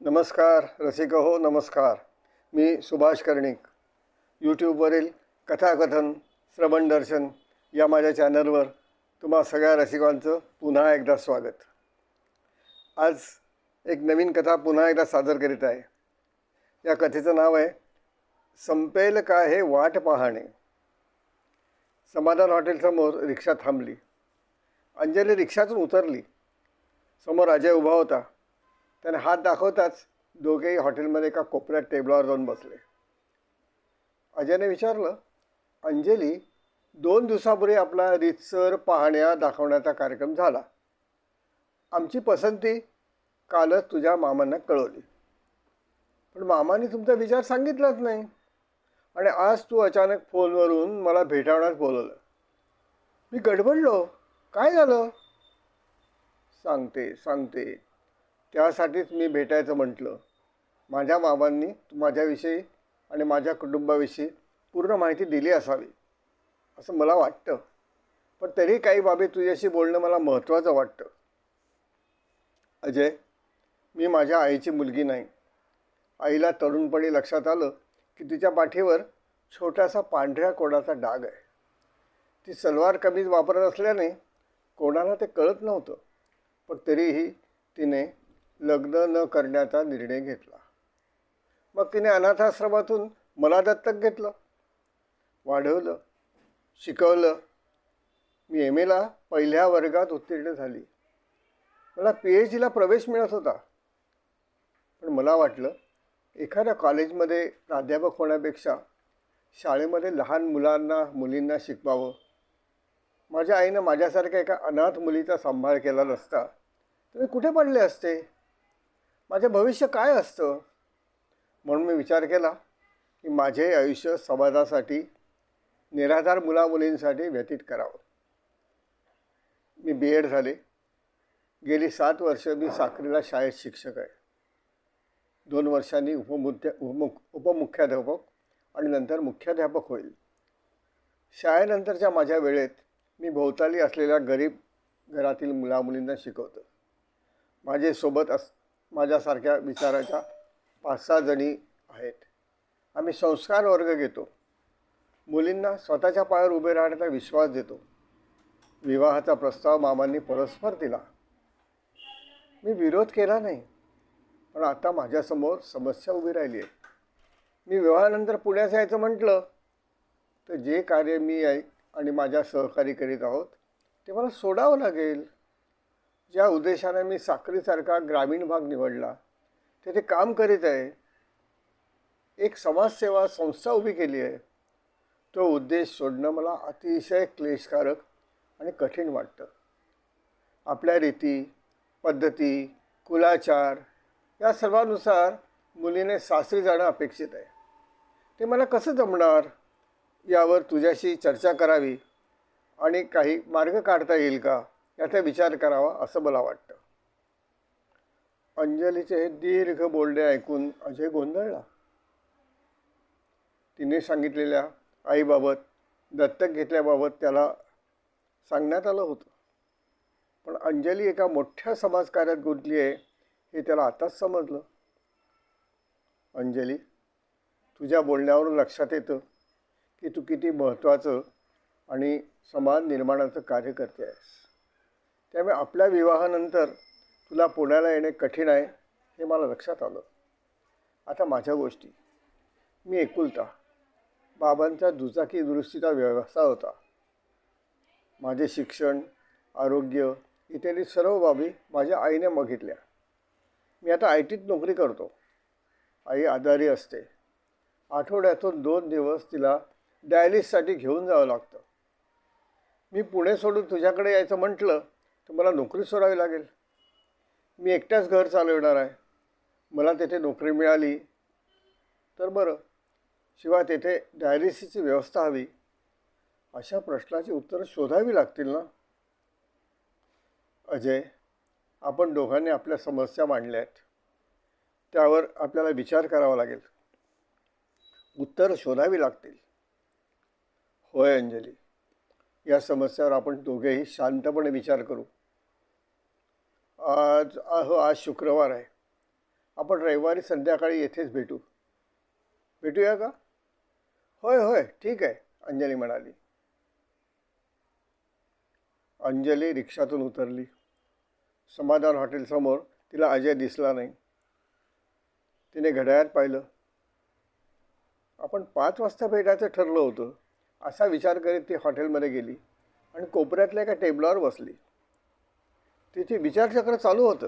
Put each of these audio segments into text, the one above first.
नमस्कार रसिक हो नमस्कार. मी सुभाष कर्णिक. यूट्यूबवरील कथाकथन श्रवण दर्शन या माझ्या चॅनलवर तुम्हा सगळ्या रसिकांचं पुन्हा एकदा स्वागत. आज एक नवीन कथा पुन्हा एकदा सादर करीत आहे. या कथेचं नाव आहे संपेल का हे वाट पाहणे. समाधान हॉटेलसमोर रिक्षा थांबली. अंजली रिक्षातून उतरली. समोर अजय उभा होता. त्याने हात दाखवताच दोघेही हॉटेलमध्ये एका कोपऱ्यात टेबलावर जाऊन बसले. अजयने विचारलं अंजली दोन दिवसापूर्वी आपला रितसर पाहण्या दाखवण्याचा कार्यक्रम झाला. आमची पसंती कालच तुझ्या मामांना कळवली. पण मामाने तुमचा विचार सांगितलाच नाही. आणि आज तू अचानक फोनवरून मला भेटावण्यास बोलवलं. मी गडबडलो. काय झालं? सांगते सांगते. त्यासाठीच मी भेटायचं म्हटलं. माझ्या मामांनी माझ्याविषयी आणि माझ्या कुटुंबाविषयी पूर्ण माहिती दिली असावी असं मला वाटतं. पण तरी काही बाबी तुझ्याशी बोलणं मला महत्त्वाचं वाटतं. अजय मी माझ्या आईची मुलगी नाही. आईला तरुणपणी लक्षात आलं की तिच्या पाठीवर छोटासा पांढऱ्या कोडाचा डाग आहे. ती सलवार कमीज वापरत असल्याने कोणाला ते कळत नव्हतं. पण तरीही तिने लग्न न करण्याचा निर्णय घेतला. मग तिने अनाथाश्रमातून मला दत्तक घेतलं. वाढवलं शिकवलं. मी एम एला पहिल्या वर्गात उत्तीर्ण झाली. मला पी एच डीला प्रवेश मिळत होता. पण मला वाटलं एखाद्या कॉलेजमध्ये प्राध्यापक होण्यापेक्षा शाळेमध्ये लहान मुलांना मुलींना शिकवावं. माझ्या आईनं माझ्यासारख्या एका अनाथ मुलीचा सांभाळ केला नसता. तर मी कुठे पडले असते? माझं भविष्य काय असतं? म्हणून मी विचार केला की माझे आयुष्य समाजासाठी निराधार मुलामुलींसाठी व्यतीत करावं. मी बी एड झाले. गेली सात वर्ष मी साखरीला शाळेत शिक्षक आहे. दोन वर्षांनी उपमुख्य उपमुख उपमुख्याध्यापक आणि नंतर मुख्याध्यापक होईल. शाळेनंतरच्या माझ्या वेळेत मी भोवताली असलेल्या गरीब घरातील मुलामुलींना शिकवतो. माझे सोबत अस माझ्यासारख्या विचाराच्या पाच सहा जणी आहेत. आम्ही संस्कार वर्ग घेतो. मुलींना स्वतःच्या पायावर उभे राहण्याचा विश्वास देतो. विवाहाचा प्रस्ताव मामांनी परस्पर दिला. मी विरोध केला नाही पण आता माझ्यासमोर समस्या उभी राहिली आहे. मी विवाहानंतर पुण्यात यायचं म्हटलं तर जे कार्य मी आणि माझ्या सहकारी करीत आहोत ते मला सोडावं लागेल. ज्या उद्देशाने मी साखरीसारखा ग्रामीण भाग निवडला तेथे काम करीत आहे एक समाजसेवा संस्था उभी केली आहे. तो उद्देश सोडणं मला अतिशय क्लेशकारक आणि कठीण वाटतं. आपल्या रीती पद्धती कुलाचार या सर्वानुसार मुलीने सासरी जाणं अपेक्षित आहे. ते मला कसं जमणार? यावर तुझ्याशी चर्चा करावी आणि काही मार्ग काढता येईल का? याचा विचार करावा असं मला वाटतं. अंजलीचे हे दीर्घ बोलणे ऐकून अजय गोंधळला. तिने सांगितलेल्या आईबाबत दत्तक घेतल्याबाबत त्याला सांगण्यात आलं होतं. पण अंजली एका मोठ्या समाजकार्यात गुंतली आहे हे त्याला आताच समजलं. अंजली तुझ्या बोलण्यावरून लक्षात येतं की तू किती महत्त्वाचं आणि समाज निर्माणाचं कार्य करते आहेस. त्यामुळे आपल्या विवाहानंतर तुला पुण्याला येणे कठीण आहे हे मला लक्षात आलं. आता माझ्या गोष्टी. मी एकुलता. बाबांचा दुचाकी दुरुस्तीचा व्यवसाय होता. माझे शिक्षण आरोग्य इत्यादी सर्व बाबी माझ्या आईने बघितल्या. मी आता आय टीत नोकरी करतो. आई आजारी असते. आठवड्यातून दोन दिवस तिला डायलिससाठी घेऊन जावं लागतं. मी पुणे सोडून तुझ्याकडे यायचं म्हटलं तर मला नोकरी सोडावी लागेल. मी एकट्याच घर चालवणार आहे. मला तेथे नोकरी मिळाली. तर बरं. शिवाय तेथे डायलिसिसची व्यवस्था हवी. अशा प्रश्नाची उत्तरं शोधावी लागतील ना? अजय आपण दोघांनी आपल्या समस्या मांडल्या आहेत. त्यावर आपल्याला विचार करावा लागेल. उत्तरं शोधावी लागतील. होय अंजली. या समस्यावर आपण दोघेही शांतपणे विचार करू. आज अहो आज शुक्रवार आहे. आपण रविवारी संध्याकाळी येथेच भेटू. भेटूया का? होय होय ठीक आहे अंजली म्हणाली. अंजली रिक्षातून उतरली. समाधान हॉटेलसमोर तिला अजय दिसला नाही. तिने घड्याळात पाहिलं. आपण पाच वाजता भेटायचं ठरलं होतं असा विचार करीत ती हॉटेलमध्ये गेली आणि कोपऱ्यातल्या एका टेबलावर बसली. तिथे विचारचक्र चालू होतं.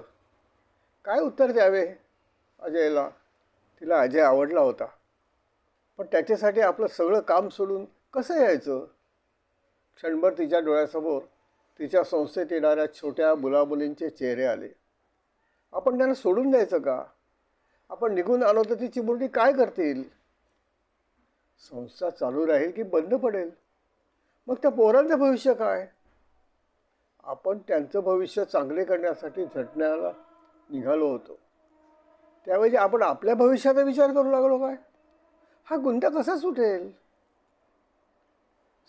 काय उत्तर द्यावे अजयला? तिला अजय आवडला होता. पण त्याच्यासाठी आपलं सगळं काम सोडून कसं यायचं? क्षणभर तिच्या डोळ्यासमोर तिच्या संस्थेत येणाऱ्या छोट्या मुलामुलींचे चेहरे आले. आपण त्यांना सोडून द्यायचं का? आपण निघून आलो तर ती चिमुरडी काय करतील? संस्था चालू राहील की बंद पडेल? मग त्या पोरांचं भविष्य काय? आपण त्यांचं भविष्य चांगले करण्यासाठी झटण्याला निघालो होतो. त्यावेळी आपण आपल्या भविष्याचा विचार करू लागलो काय? हा गुंता कसा सुटेल?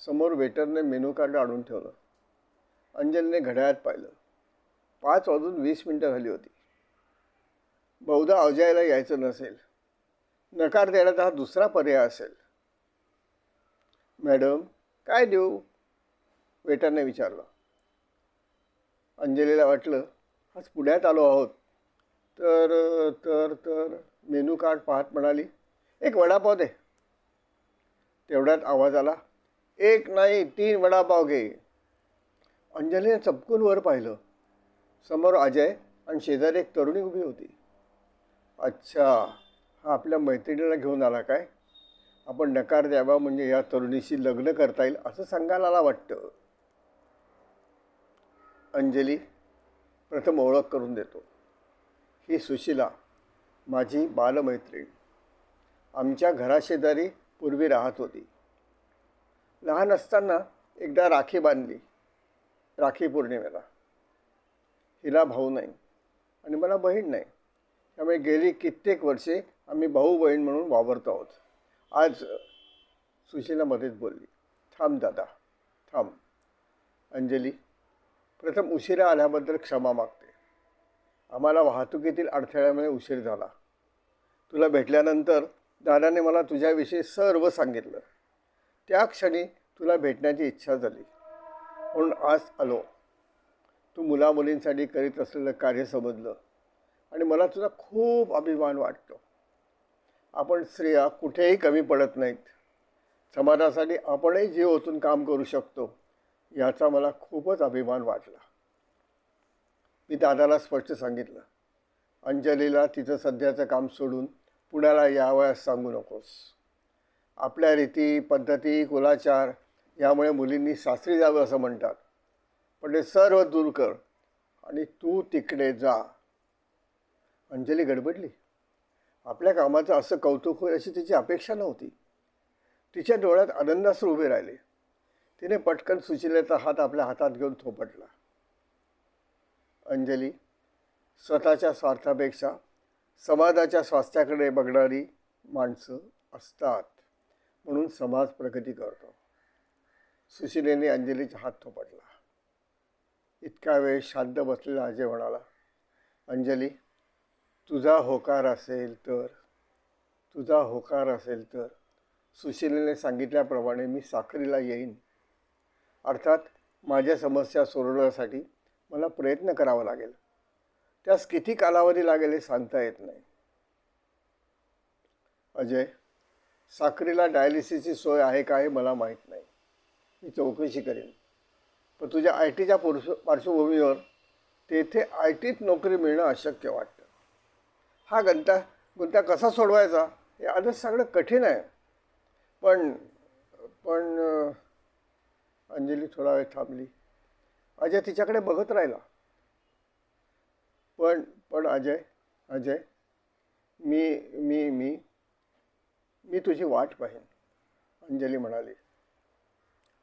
समोर वेटरने मेनू कार्ड आणून ठेवलं. अंजलीने घड्याळात पाहिलं. पाच वाजून वीस मिनटं झाली होती. बहुधा अजयला यायचं नसेल. नकार देण्याचा हा दुसरा पर्याय असेल. मॅडम काय देऊ? वेटरने विचारलं. अंजलीला वाटलं आज पुण्यात आलो आहोत. तर तर तर मेनू कार्ड पाहत म्हणाली एक वडापाव दे. तेवढ्यात आवाज आला एक नाही तीन वडापाव घे. अंजलीने चपकून वर पाहिलं. समोर अजय आणि शेजारी एक तरुणी उभी होती. अच्छा हा आपल्या मैत्रिणीला घेऊन आला काय? आपण नकार द्यावा म्हणजे या तरुणीशी लग्न करता येईल असं सांगायला वाटतं. अंजली प्रथम ओळख करून देतो. ही सुशिला माझी बालमैत्रीण. आमच्या घराशेजारी पूर्वी राहत होती. लहान असताना एकदा राखी बांधली राखी पौर्णिमेला. हिला भाऊ नाही आणि मला बहीण नाही. त्यामुळे गेली कित्येक वर्षे आम्ही भाऊ बहीण म्हणून वावरतो आहोत. आज सुशिला मध्येच बोलली थांब दादा थांब. अंजली प्रथम उशिरा आल्याबद्दल क्षमा मागते. आम्हाला वाहतुकीतील अडथळ्यामुळे उशीर झाला. तुला भेटल्यानंतर दादाने मला तुझ्याविषयी सर्व सांगितलं. त्या क्षणी तुला भेटण्याची इच्छा झाली. म्हणून आज आलो. तू मुलामुलींसाठी करीत असलेलं कार्य समजलं आणि मला तुझा खूप अभिमान वाटतो. आपण स्त्रिया कुठेही कमी पडत नाहीत. समाजासाठी आपणही जीव ओतून काम करू शकतो. याचा मला खूपच अभिमान वाटला. मी दादाला स्पष्ट सांगितलं अंजलीला तिचं सध्याचं काम सोडून पुण्याला यावयास सांगू नकोस. आपल्या रीती पद्धती कुलाचार यामुळे मुलींनी सासरी जावं असं म्हणतात. पण ते सर्व दूर कर आणि तू तिकडे जा. अंजली गडबडली. आपल्या कामाचं असं कौतुक होईल अशी तिची अपेक्षा नव्हती. तिच्या डोळ्यात आनंदासू उभे राहिले. तिने पटकन सुशिलेचा हात आपल्या हातात घेऊन थोपटला. अंजली स्वतःच्या स्वार्थापेक्षा समाजाच्या स्वास्थ्याकडे बघणारी माणसं असतात म्हणून समाज प्रगती करतो. सुशिलेने अंजलीचा हात थोपटला. इतका वेळ शांत बसलेला अजय म्हणाला अंजली तुझा होकार असेल तर तुझा होकार असेल तर सुशिलेने सांगितल्याप्रमाणे मी साखरीला येईन. अर्थात माझ्या समस्या सोडवण्यासाठी मला प्रयत्न करावा लागेल. त्यास किती कालावधी लागेल हे सांगता येत नाही. अजय साखरीला डायलिसिसची सोय आहे का हे मला माहीत नाही. मी चौकशी करेन. पण तुझ्या आय टीच्या पुरुष पार्श्वभूमीवर तेथे आय टीत नोकरी मिळणं अशक्य वाटतं. हा गंता गुंता कसा सोडवायचा हे आजच सगळं कठीण आहे. पण पण अंजली थोडा वेळ थांबली. अजय तिच्याकडे बघत राहिला. पण पण अजय अजय मी मी मी मी तुझी वाट पाहीन अंजली म्हणाली.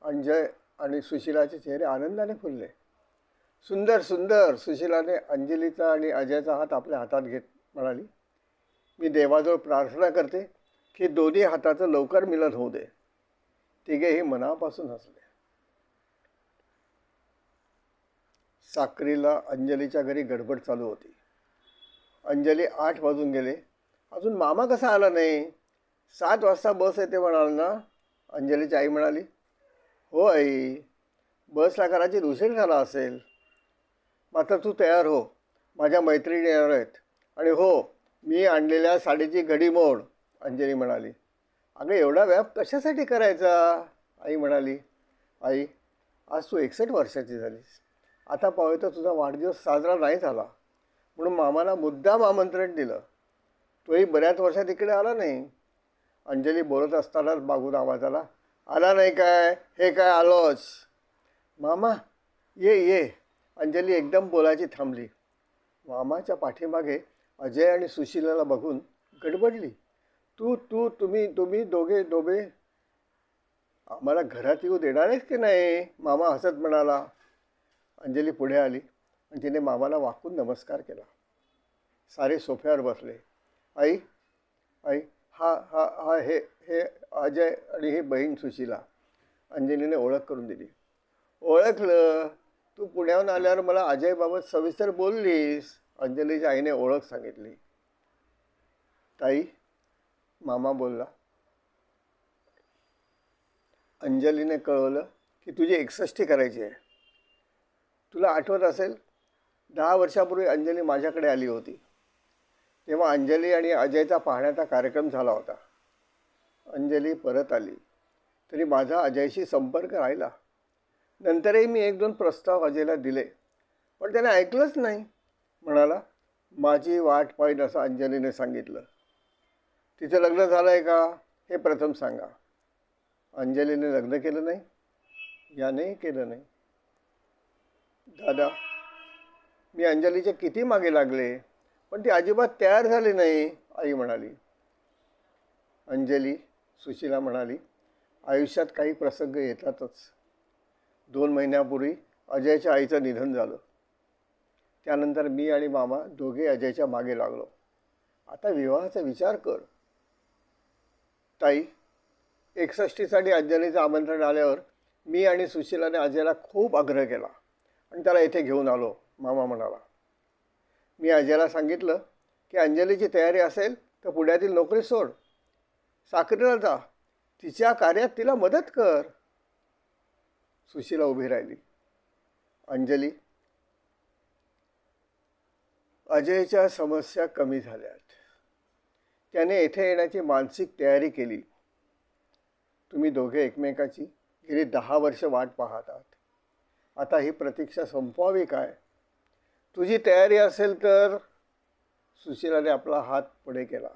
अंजय आणि सुशिलाचे चेहरे आनंदाने फुलले. सुंदर सुंदर सुशिलाने अंजलीचा आणि अजयचा हात आपल्या हातात घेत म्हणाली मी देवाजवळ प्रार्थना करते की दोन्ही हाताचं लवकर मिलन होऊ दे. तिघेही मनापासून हसले. साक्रीला अंजलीच्या घरी गडबड चालू होती. अंजली आठ वाजून गेले. अजून मामा कसा आला नाही? सात वाजता बस येते म्हणाल ना? अंजलीची आई म्हणाली. हो आई बसला करायची उशीर झाला असेल. मात्र तू तयार हो. माझ्या मैत्रिणी येणार आहेत. आणि हो मी आणलेल्या साडीची घडी मोड अंजली म्हणाली. अगं एवढा व्याप कशासाठी करायचा? आई म्हणाली. आई आज तू एकसष्ट वर्षाची झालीस. आता पाहू तर तुझा वाढदिवस साजरा नाही झाला. म्हणून मामाला मुद्दाम आमंत्रण दिलं. तोही बऱ्याच वर्षात इकडे आला नाही. अंजली बोलत असतानाच बागून आवाज आला आला नाही काय? हे काय आलोच. मामा ये ये. अंजली एकदम बोलायची थांबली. मामाच्या पाठीमागे अजय आणि सुशीलाला बघून गडबडली. तू तू तुम्ही तुम्ही दोघे दोघे आम्हाला घरात येऊ देणार आहेस की नाही? मामा हसत म्हणाला. अंजली पुढे आली आणि तिने मामाला वाकून नमस्कार केला. सारे सोफ्यावर बसले. आई आई हा हा हा हे हे अजय आणि ही बहीण सुशीला अंजलीने ओळख करून दिली. ओळखलं? तू पुण्याहून आल्यावर मला अजयबाबत सविस्तर बोललीस अंजलीच्या आईने ओळख सांगितली. ताई मामा बोलला अंजलीने कळवलं की तुझी एकसष्टी करायची आहे. तुला आठवत असेल दहा वर्षापूर्वी अंजली माझ्याकडे आली होती. तेव्हा अंजली आणि अजयचा पाहण्याचा कार्यक्रम झाला होता. अंजली परत आली. तरी माझा अजयशी संपर्क राहिला. नंतरही मी एक दोन प्रस्ताव अजयला दिले. पण त्याने ऐकलंच नाही. म्हणाला माझी वाट पाहिजे असं अंजलीने सांगितलं. तिचं लग्न झालं आहे का? हे प्रथम सांगा. अंजलीने लग्न केलं नाही. यानेही केलं नाही. दादा मी अंजलीच्या किती मागे लागले? पण ती अजिबात तयार झाली नाही आई म्हणाली. अंजली सुशीला म्हणाली आयुष्यात काही प्रसंग येतातच. दोन महिन्यापूर्वी अजयच्या आईचं निधन झालं. त्यानंतर मी आणि मामा दोघे अजयच्या मागे लागलो. आता विवाहाचा विचार कर. ताई एकसष्टीसाठी अंजलीचं आमंत्रण आल्यावर मी आणि सुशीलाने अजयला खूप आग्रह केला. आणि त्याला येथे घेऊन आलो मामा म्हणाला. मी अजयला सांगितलं की अंजलीची तयारी असेल तर पुण्यातील नोकरी सोड. साखरेला जा. तिच्या कार्यात तिला मदत कर. सुशीला उभी राहिली. अंजली अजयच्या समस्या कमी झाल्यात. त्याने येथे येण्याची मानसिक तयारी केली. तुम्ही दोघे एकमेकाची गेली दहा वर्ष वाट पाहत आहात आता ही प्रतीक्षा संपवावी काय? तुझी तयारी असेल तर सुशीलाने आपला हात पुढे केला.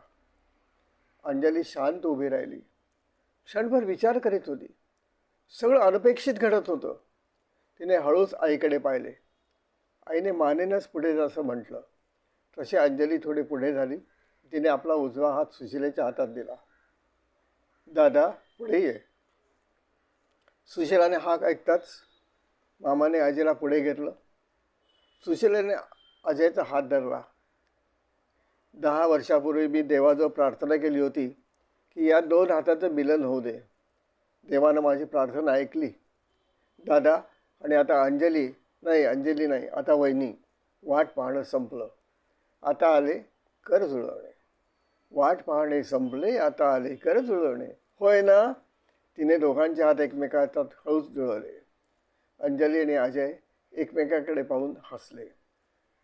अंजली शांत उभी राहिली. क्षणभर विचार करीत होती. सगळं अनपेक्षित घडत होतं. तिने हळूच आईकडे पाहिले. आईने मानेनच पुढे असं म्हटलं. तशी अंजली थोडी पुढे झाली. तिने आपला उजवा हात सुशिलेच्या हातात दिला. दादा पुढे ये. सुशिलाने हाक ऐकताच मामाने अजयला पुढे घेतलं. सुशिलेने अजयचा हात धरला. दहा वर्षापूर्वी मी देवाजवळ प्रार्थना केली होती की या दोन हाताचं मिलन होऊ दे. देवानं माझी प्रार्थना ऐकली. दादा आणि आता अंजली. नाही अंजली नाही आता वहिनी. वाट पाहणं संपलं. आता आले कर जुळवणे. वाट पाहणे संपले आता आले कर जुळवणे. होय ना? तिने दोघांचे हात एकमेकात हळूच जुळवले. अंजली आणि अजय एकमेकाकडे पाहून हसले.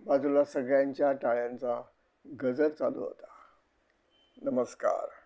बाजूला सगळ्यांच्या टाळ्यांचा गजर चालू होता. नमस्कार.